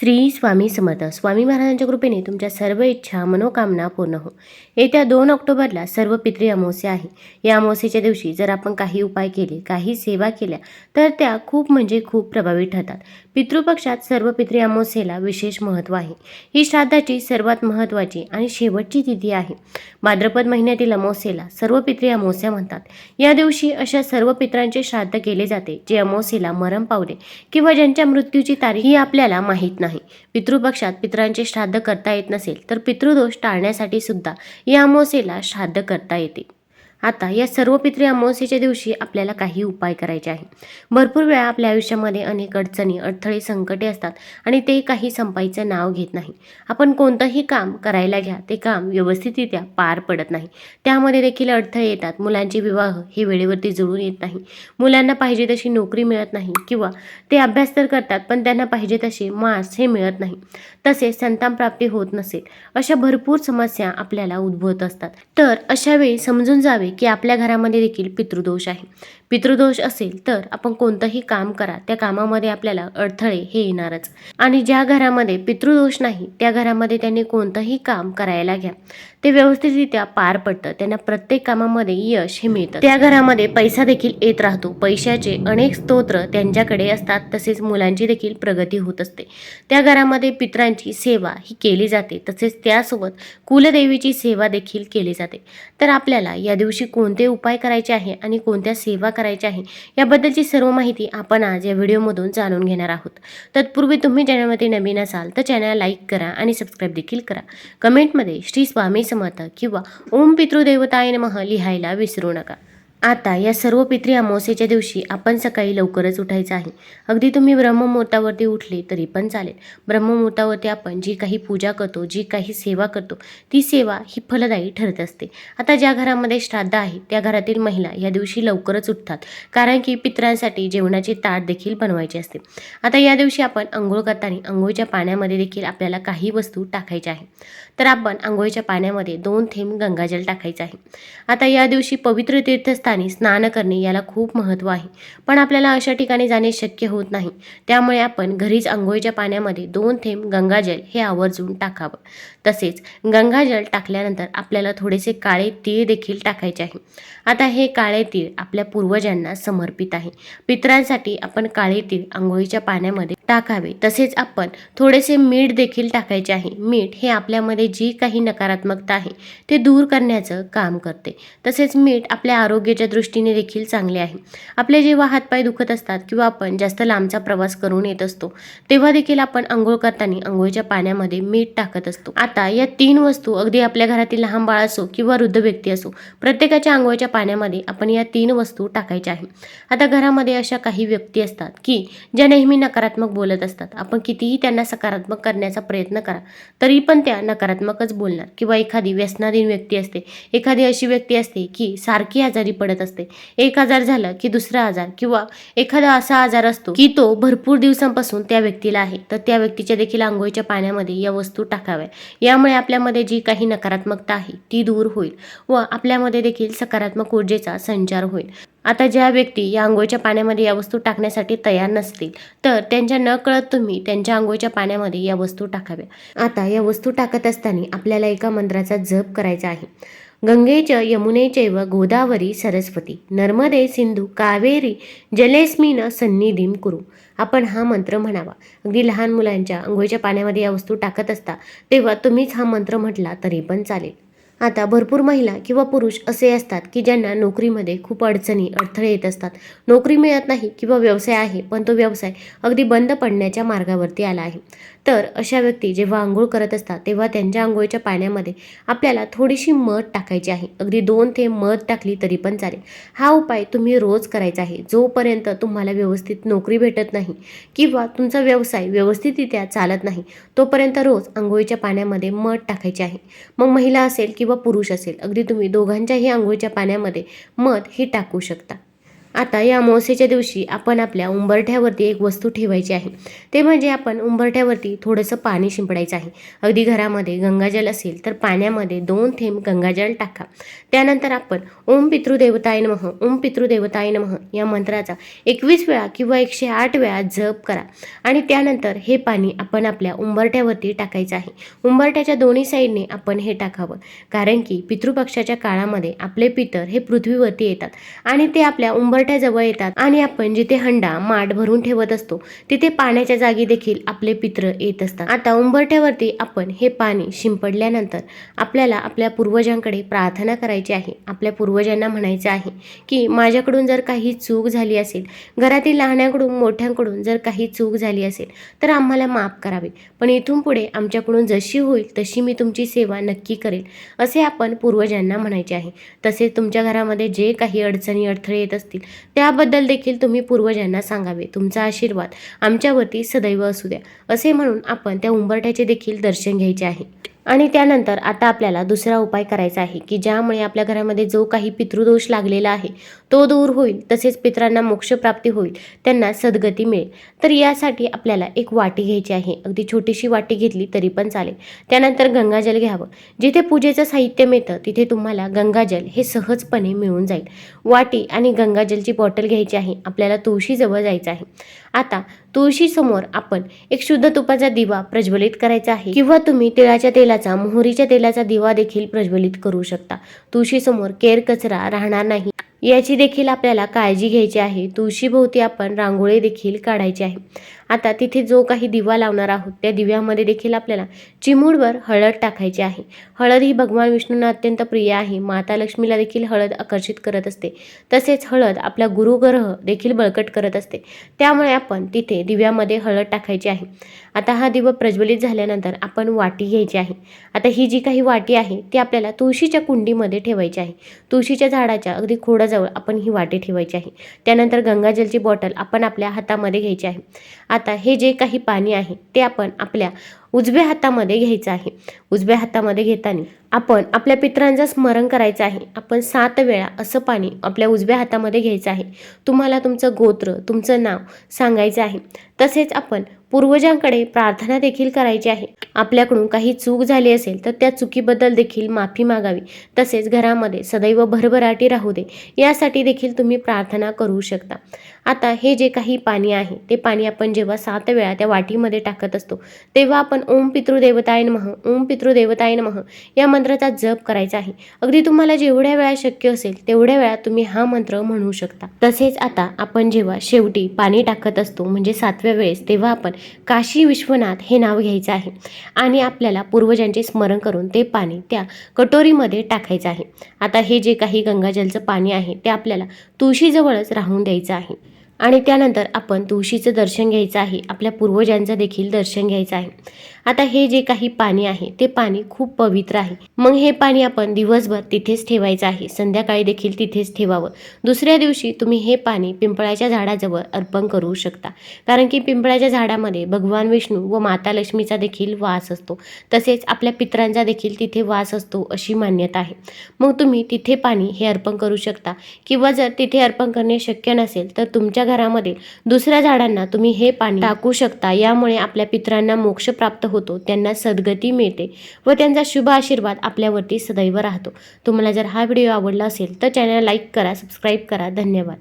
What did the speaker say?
श्री स्वामी समर्थ. स्वामी महाराजांच्या कृपेने तुमच्या सर्व इच्छा मनोकामना पूर्ण हो. येत्या दोन ऑक्टोबरला सर्व पितृ अमावस्या आहे. या अमावस्येच्या दिवशी जर आपण काही उपाय केले काही सेवा केल्या तर त्या खूप म्हणजे खूप प्रभावी ठरतात. पितृपक्षात सर्व पितृ अमावस्येला विशेष महत्त्व आहे. ही श्राद्धाची सर्वात महत्त्वाची आणि शेवटची तिथी आहे. भाद्रपद महिन्यातील अमावस्येला सर्व पितृ अमावस्या म्हणतात. या दिवशी अशा सर्व पितरांचे श्राद्ध केले जाते जे अमावस्येला मरण पावले किंवा ज्यांच्या मृत्यूची तारीख ही आपल्याला माहीत नाही. पितृपक्षात पितरांचे श्राद्ध करता येत नसेल तर पितृदोष टाळण्यासाठी सुद्धा या अमावस्येला श्राद्ध करता येते. आता या सर्व पितृ अमावस्येच्या दिवशी आपल्याला काही उपाय करायचे आहे भरपूर वेळा आपल्या आयुष्यामध्ये अनेक अडचणी अडथळे संकटे असतात आणि ते काही संपायचं नाव घेत नाही. आपण कोणतंही काम करायला घ्या ते काम व्यवस्थितरित्या पार पडत नाही. त्यामध्ये देखील अडथळे येतात. मुलांचे विवाह हे वेळेवरती जुळून येत नाही. मुलांना पाहिजे तशी नोकरी मिळत नाही किंवा ते अभ्यास तर करतात पण त्यांना पाहिजे तसे मार्क्स हे मिळत नाही. तसेच संतान प्राप्ती होत नसेल अशा भरपूर समस्या आपल्याला उद्भवत असतात. तर अशा वेळी समजून जावे की आपल्या घरामध्ये देखील पितृदोष आहे. पितृदोष असेल तर आपण कोणतंही काम करा त्या कामामध्ये आपल्याला अडथळे हे येणारच. आणि ज्या घरामध्ये पितृदोष नाही त्या घरामध्ये त्यांनी कोणतंही काम करायला घ्या. ते व्यवस्थितरित्या पार पडतं. त्यांना प्रत्येक कामामध्ये यश हे मिळतं. त्या घरामध्ये पैसा देखील येत राहतो. पैशाचे अनेक स्तोत्र त्यांच्याकडे असतात. तसेच मुलांची देखील प्रगती होत असते. त्या घरामध्ये पितरांची सेवा ही केली जाते. तसेच त्यासोबत कुलदेवीची सेवा देखील केली जाते. तर आपल्याला या दिवशी कोणते उपाय करायचे आहे आणि कोणत्या सेवा करायच्या आहे याबद्दलची सर्व माहिती आपण आज या व्हिडिओमधून जाणून घेणार आहोत. तत्पूर्वी तुम्ही चॅनलमध्ये नवीन असाल तर चॅनल लाईक करा आणि सबस्क्राईब देखील करा. कमेंटमध्ये श्री स्वामी समर्थ किंवा ओम पितृदेवताय नमः लिहायला विसरू नका. आता या सर्व पितरी अमावस्येच्या दिवशी आपण सकाळी लवकरच उठायचं आहे. अगदी तुम्ही ब्रह्ममुहूर्तावरती उठले तरी पण चालेल. ब्रह्ममुहूर्तावरती आपण जी काही पूजा करतो जी काही सेवा करतो ती सेवा ही फलदायी ठरत असते. आता ज्या घरामध्ये श्राद्ध आहे त्या घरातील महिला या दिवशी लवकरच उठतात. कारण की पितरांसाठी जेवणाची ताट देखील बनवायची असते. आता या दिवशी आपण आंघोळ करताना आंघोळीच्या पाण्यामध्ये देखील आपल्याला काही वस्तू टाकायच्या आहे तर आपण आंघोळीच्या पाण्यामध्ये दोन थेंब गंगाजल टाकायचं आहे. आता या दिवशी पवित्र तीर्थस्थान स्नान करणे याला खूप महत्त्व आहे. पण आपल्याला अशा ठिकाणी जाणे शक्य होत नाही. त्यामुळे आपण घरीच आंघोळीच्या पाण्यामध्ये दोन थेंब गंगाजल हे आवर्जून टाकावं. तसेच गंगाजल टाकल्यानंतर आपल्याला थोडेसे काळे तीळ देखील टाकायचे आहे. आता हे काळे तीळ आपल्या पूर्वजांना समर्पित आहे. पितरांसाठी आपण काळे तीळ आंघोळीच्या पाण्यामध्ये टाकावे. तसेच आपण थोडेसे मीठ देखील टाकायचे आहे. मीठ हे आपल्यामध्ये जी काही नकारात्मकता आहे ते दूर करण्याचं काम करते. तसेच मीठ आपल्या आरोग्य आरोग्याच्या दृष्टीने देखील चांगले आहे. आपले जेव्हा हातपाय दुखत असतात किंवा आपण जास्त लांबचा प्रवास करून येत असतो तेव्हा देखील आपण आंघोळ करताना आंघोळीच्या पाण्यामध्ये मीठ टाकत असतो. आता या तीन वस्तू अगदी आपल्या घरातील लहान बाळ असो किंवा वृद्ध व्यक्ती असो प्रत्येकाच्या आंघोळीच्या पाण्यामध्ये आपण या तीन वस्तू टाकायच्या आहे आता घरामध्ये अशा काही व्यक्ती असतात की ज्या नेहमी नकारात्मक बोलत असतात. आपण कितीही त्यांना सकारात्मक करण्याचा प्रयत्न करा तरी पण त्या नकारात्मकच बोलणार. किंवा एखादी व्यसनाधीन व्यक्ती असते एखादी अशी व्यक्ती असते की सारखी आजारी पडत असते. एक आजार झालं की दुसरा आजार किंवा एखादा असा आजार असतो की तो भरपूर दिवसांपासून त्या व्यक्तीला आहे. तर त्या व्यक्तीच्या देखील आंघोळीच्या पाण्यामध्ये या वस्तू टाकाव्या. यामुळे आपल्यामध्ये जी काही नकारात्मकता आहे ती दूर होईल व आपल्यामध्ये देखील सकारात्मक ऊर्जेचा संचार होईल. आता ज्या व्यक्ती या आंघोळीच्या पाण्यामध्ये या वस्तू टाकण्यासाठी तयार नसतील तर त्यांच्या न कळत तुम्ही त्यांच्या आंघोळीच्या पाण्यामध्ये या वस्तू टाकाव्या. आता या वस्तू टाकत असताना आपल्याला एका मंत्राचा जप करायचा आहे. गंगेच यमुनेचे व गोदावरी सरस्वती. नर्मदे सिंधू कावेरी जलेस्मिन सन्निधीम कुरु. आपण हा मंत्र म्हणावा. अगदी लहान मुलांच्या अंघोळीच्या पाण्यामध्ये या वस्तू टाकत असता तेव्हा तुम्हीच हा मंत्र म्हटला तरी पण चालेल. आता भरपूर महिला किंवा पुरुष असे असतात की ज्यांना नोकरीमध्ये खूप अडचणी अडथळे येत असतात. नोकरी मिळत नाही किंवा व्यवसाय आहे पण तो व्यवसाय अगदी बंद पडण्याच्या मार्गावरती आला आहे. तर अशा व्यक्ती जेव्हा आंघोळ करत असतात तेव्हा त्यांच्या आंघोळीच्या पाण्यामध्ये आपल्याला थोडीशी मध टाकायची आहे. अगदी दोन ते मध टाकली तरी पण चालेल. हा उपाय तुम्ही रोज करायचा आहे. जोपर्यंत तुम्हाला व्यवस्थित नोकरी भेटत नाही किंवा तुमचा व्यवसाय व्यवस्थितरित्या चालत नाही तोपर्यंत रोज आंघोळीच्या पाण्यामध्ये मध टाकायचे आहे. मग महिला असेल किंवा पुरुष असेल अगदी तुम्ही दोघांच्याही आंघोळीच्या पाण्यामध्ये मध हे टाकू शकता. आता या अमावस्येच्या दिवशी आपण आपल्या उंबरठ्यावरती एक वस्तू ठेवायची आहे. ते म्हणजे आपण उंबरठ्यावरती थोडंसं पाणी शिंपडायचं आहे. अगदी घरामध्ये गंगाजल असेल तर पाण्यामध्ये दोन थेंब गंगाजल टाका. त्यानंतर आपण ओम पितृदेवताय नमः ओम पितृदेवताय नमः या मंत्राचा एकवीस वेळा किंवा एकशे आठ वेळा जप करा. आणि त्यानंतर हे पाणी आपण आपल्या उंबरठ्यावरती टाकायचं आहे. उंबरठ्याच्या दोन्ही साईडने आपण हे टाकावं. कारण की पितृपक्षाच्या काळामध्ये आपले पितर हे पृथ्वीवरती येतात. आणि ते आपल्या उंबर उंबरठ्याजवळ येतात. आणि आपण जिथे हंडा माठ भरून ठेवत असतो तिथे पाण्याच्या जागी देखील आपले पित्र येत असतात. आता उंबरठ्यावरती आपण हे पाणी शिंपडल्यानंतर आपल्याला आपल्या पूर्वजांकडे प्रार्थना करायची आहे. आपल्या पूर्वजांना म्हणायचं आहे की माझ्याकडून जर काही चूक झाली असेल घरातील लहान्याकडून मोठ्यांकडून जर काही चूक झाली असेल तर आम्हाला माफ करावे. पण इथून पुढे आमच्याकडून जशी होईल तशी मी तुमची सेवा नक्की करेल असे आपण पूर्वजांना म्हणायचे आहे. तसेच तुमच्या घरामध्ये जे काही अडचणी अडथळे येत असतील त्याबद्दल देखील तुम्ही पूर्वजांना सांगावे. तुमचा आशीर्वाद आमच्यावरती सदैव असू द्या. असे म्हणून आपण त्या उंबरठ्याचे देखील दर्शन घ्यायचे आहे. आणि त्यानंतर आता आपल्याला दुसरा उपाय करायचा आहे की ज्यामुळे आपल्या घरामध्ये जो काही पितृदोष लागलेला आहे तो दूर होईल तसेच पितरांना मोक्षप्राप्ती होईल त्यांना सद्गती मिळेल. तर यासाठी आपल्याला एक वाटी घ्यायची आहे. अगदी छोटीशी वाटी घेतली तरी पण चालेल. त्यानंतर गंगाजल घ्यावं. जिथे पूजेचं साहित्य मिळतं तिथे तुम्हाला गंगाजल हे सहजपणे मिळून जाईल. वाटी आणि गंगाजलची बॉटल घ्यायची आहे. आपल्याला तुळशीजवळ जायचं आहे. आता तुळशीसमोर आपण एक शुद्ध तुपाचा दिवा प्रज्वलित करायचा आहे. किंवा तुम्ही तिळाच्या तेलाचा मोहरीच्या तेलाचा दिवा देखील प्रज्वलित करू शकता. तुळशीसमोर केर कचरा राहणार नाही. याची देखील आपल्याला काळजी घ्यायची आहे. तुळशीभोवती आपण रांगोळी देखील काढायची आहे. आता तिथे जो काही दिवा लावणार आहोत त्या दिव्यामध्ये देखील आपल्याला चिमूडवर हळद टाकायची आहे. हळद ही भगवान विष्णूंना अत्यंत प्रिय आहे. माता लक्ष्मीला देखील हळद आकर्षित करत असते. तसेच हळद आपला गुरुग्रह देखील बळकट करत असते. त्यामुळे आपण तिथे दिव्यामध्ये हळद टाकायची आहे. आता हा दिवा प्रज्वलित झाल्यानंतर आपण वाटी घ्यायची आहे. आता ही जी काही वाटी आहे ती आपल्याला तुळशीच्या कुंडीमध्ये ठेवायची आहे. तुळशीच्या झाडाच्या अगदी खोडाजवळ आपण ही वाटी ठेवायची आहे. त्यानंतर गंगाजलची बॉटल आपण आपल्या हातामध्ये घ्यायची आहे. आता हे जे काही पाणी आहे ते आपण आपल्या उजव्या हातामध्ये घ्यायचं आहे. उजव्या हातामध्ये घेताना आपण आपल्या पित्रांचं स्मरण करायचं आहे. आपण सात वेळा असं पाणी आपल्या उजव्या हातामध्ये घ्यायचं आहे. तुम्हाला तुमचं गोत्र तुमचं नाव सांगायचं आहे. तसेच आपण पूर्वजांकडे प्रार्थना देखील करायची आहे. आपल्याकडून काही चूक झाली असेल तर त्या चुकीबद्दल देखील माफी मागावी. तसेच घरामध्ये सदैव भरभराटी राहू दे. यासाठी देखील तुम्ही प्रार्थना करू शकता. आता हे जे काही पाणी आहे ते पाणी आपण जेव्हा सात वेळा त्या वाटीमध्ये टाकत असतो तेव्हा आपण ओम पितृदेवताय मह ओम पितृदेवताय मह या मंत्राचा जप करायचा आहे. अगदी तुम्हाला जेवढ्या वेळा शक्य असेल तेवढ्या वेळा तुम्ही हा मंत्र म्हणू शकता. तसेच आता आपण जेव्हा शेवटी पाणी टाकत असतो म्हणजे सातव्या वेळेस तेव्हा आपण काशी विश्वनाथ हे नाव घ्यायचं आहे आणि आपल्याला पूर्वजांचे स्मरण करून ते पाणी त्या कटोरीमध्ये टाकायचं आहे. आता हे जे काही गंगाजलचं पाणी आहे ते आपल्याला तुळशीजवळच राहून द्यायचं आहे. आणि त्यानंतर आपण तुळशीचं दर्शन घ्यायचं आहे. आपल्या पूर्वजांचं देखील दर्शन घ्यायचं आहे. आता हे जे काही पाणी आहे ते पाणी खूप पवित्र आहे. मग हे पाणी आपण दिवसभर तिथेच ठेवायचं आहे. संध्याकाळी देखील तिथेच ठेवावं. दुसऱ्या दिवशी तुम्ही हे पाणी पिंपळाच्या झाडाजवळ अर्पण करू शकता. कारण की पिंपळाच्या झाडामध्ये भगवान विष्णू व माता लक्ष्मीचा देखील वास असतो. तसेच आपल्या पितरांचा देखील तिथे वास असतो अशी मान्यता आहे. मग तुम्ही तिथे पाणी हे अर्पण करू शकता. किंवा जर तिथे अर्पण करणे शक्य नसेल तर तुमच्या घरामध्ये दुसऱ्या झाडांना तुम्ही हे पाणी टाकू शकता. यामुळे आपल्या पित्रांना मोक्ष प्राप्त होतो त्यांना सद्गती मिळते व त्यांचा शुभ आशीर्वाद आपल्यावरती सदैव राहतो. तुम्हाला जर हा व्हिडिओ आवडला असेल तर चॅनल लाईक करा सबस्क्राईब करा. धन्यवाद.